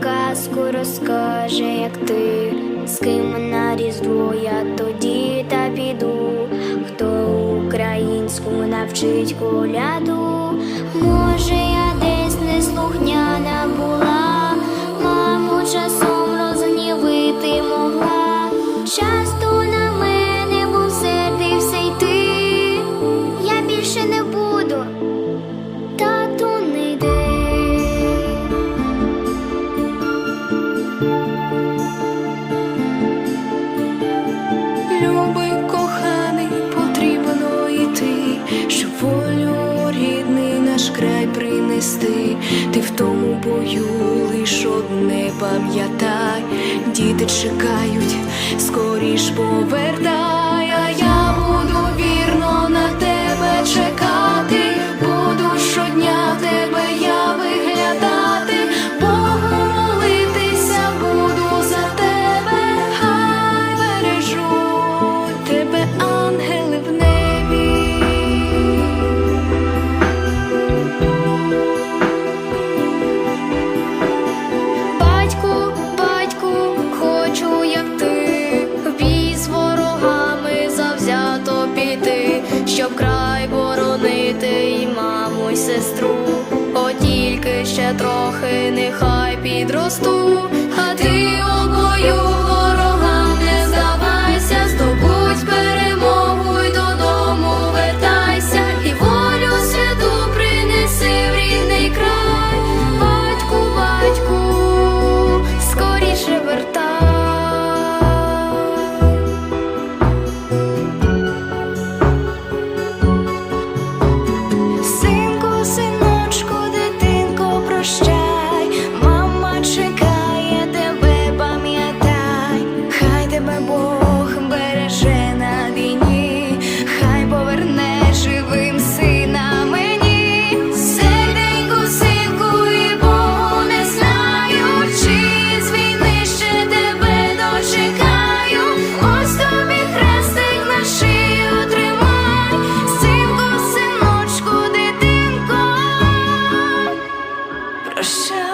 казку розкаже, як ти, з ким на різдво я тоді та піду, хто українську навчить коляду, може, я десь неслухняна була, маму часом розгнівити могла, часто Любий коханий, потрібно йти, щоб волю рідний наш край принести. Ти в тому бою лиш одне пам'ятай, діти чекають, скоріш повертай, сестру, О, тільки ще трохи, нехай підросту, а ти обою. yourself.